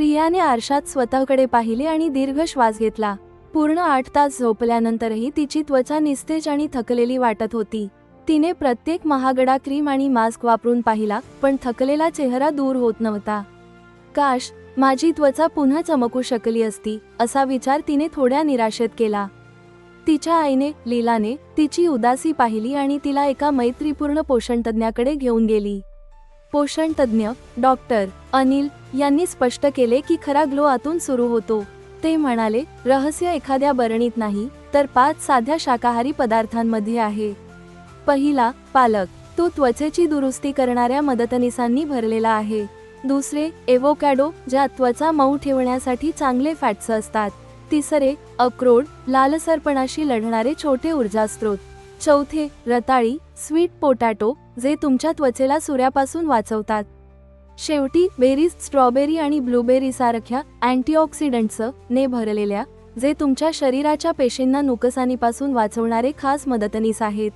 प्रियाने आरशात स्वतःकडे पाहिले आणि दीर्घ श्वास घेतला. पूर्ण आठ तास झोपल्यानंतरही तिची त्वचा निस्तेज आणि थकलेली वाटत होती. तिने प्रत्येक महागडा क्रीम आणि मास्क वापरून पाहिला पण थकलेला चेहरा दूर होत नव्हता. काश माझी त्वचा पुन्हा चमकू शकली असती असा विचार तिने थोड्या निराशेत केला. तिच्या आईने लीलाने तिची उदासी पाहिली आणि तिला एका मैत्रीपूर्ण पोषणतज्ञाकडे घेऊन गेली. पोषण तज्ज्ञ डॉक्टर अनिल यांनी स्पष्ट केले की खरा ग्लो आतून सुरू होतो. ते म्हणाले रहस्य एखाद्या बरणीत नाही तर पाच साध्या शाकाहारी पदार्थांमध्ये आहे. पहिला पालक. तो त्वचेची दुरुस्ती करणाऱ्या मदतनीसांनी भरलेला आहे. दुसरे एवोकॅडो ज्यात त्वचा मऊ ठेवण्यासाठी चांगले फॅट्स असतात. तिसरे अक्रोड लालसरपणाशी लढणारे छोटे ऊर्जा स्रोत चौथे रताळी स्वीट पोटॅटो जे तुमच्या त्वचेला सूर्यापासून वाचवतात. शेवटी बेरीज स्ट्रॉबेरी आणि ब्लूबेरी सारख्या अँटीऑक्सिडंट्स ने भरलेल्या जे तुमच्या शरीराच्या पेशींना नुकसानीपासून वाचवणारे खास मदतनीस आहेत.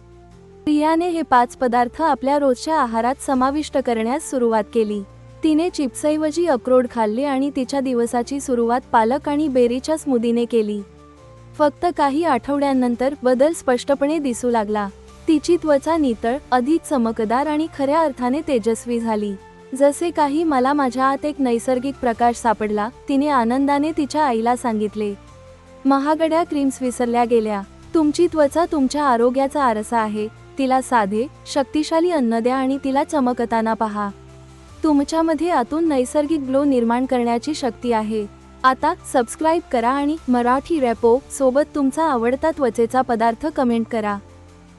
प्रियाने हे पाच पदार्थ आपल्या रोजच्या आहारात समाविष्ट करण्यास सुरुवात केली. तिने चिप्सऐवजी अक्रोड खाल्ले आणि तिच्या दिवसाची सुरुवात पालक आणि बेरीच्या स्मुदीने केली. फक्त काही आठवड्यांनंतर बदल स्पष्टपणे दिसू लागला. तिची त्वचा नितळ अधिक चमकदार आणि खऱ्या अर्थाने तेजस्वी झाली. जसे काही मला माझ्या आत एक नैसर्गिक प्रकाश सापडला तिने आनंदाने तिच्या आईला सांगितले महागड्या क्रीम्स विसरल्या गेल्या. तुमची त्वचा तुमच्या आरोग्याचा आरसा आहे. तिला साधे शक्तिशाली अन्न द्या आणि तिला चमकताना पहा. तुमच्यामध्ये आतून नैसर्गिक ग्लो निर्माण करण्याची शक्ती आहे. आता सबस्क्राईब करा आणि मराठी रॅपो सोबत तुमचा आवडता त्वचेचा पदार्थ कमेंट करा.